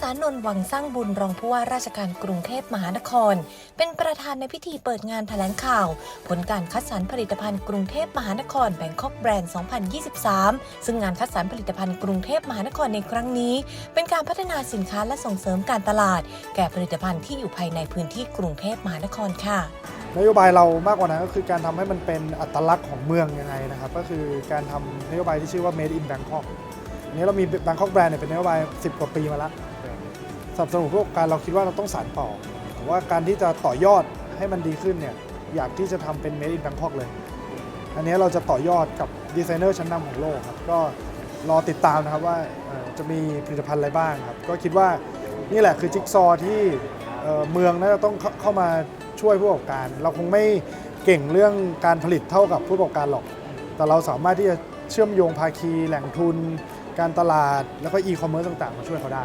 สานนท์วังสร้างบุญรองผู้ว่าราชการกรุงเทพมหานคร เป็นประธานในพิธีเปิดงานแถลงข่าว ผลการคัดสรรผลิตภัณฑ์กรุงเทพมหานครแบงคอกแบรนด์ 2023 ซึ่งงานคัดสรรผลิตภัณฑ์กรุงเทพมหานครในครั้งนี้ เป็นการพัฒนาสินค้าและส่งเสริมการตลาด แก่ผลิตภัณฑ์ที่อยู่ภายในพื้นที่กรุงเทพมหานครค่ะนโยบายเรามากกว่านั้นก็คือการทำให้มันเป็นอัตลักษณ์ของเมืองยังไงนะครับก็คือการทำนโยบายที่ชื่อว่า Made in Bangkok อันนี้เรามี Bangkok Brand เนี่ยเป็นนโยบาย 10 กว่าปีมาแล้ว สนับสนุนพวกการเราคิดว่าเราต้องสานต่อผมว่าการที่จะต่อยอดให้มันดีขึ้นเนี่ยอยากที่จะทำเป็น Made in Bangkok เลย อันนี้เราจะต่อยอดกับดีไซเนอร์ชั้นนำของโลกครับก็รอติดตามนะครับว่าจะมีผลิตภัณฑ์อะไรบ้างครับ ก็คิดว่านี่แหละคือจิ๊กซอว์ที่เมืองน่าจะต้องเข้าเข้ามาช่วยผู้ประกอบการ เราคงไม่เก่งเรื่องการผลิตเท่ากับผู้ประกอบการหรอก แต่เราสามารถที่จะเชื่อมโยงภาคีแหล่งทุน การตลาด แล้วก็อีคอมเมิร์ซต่างๆ มาช่วยเขาได้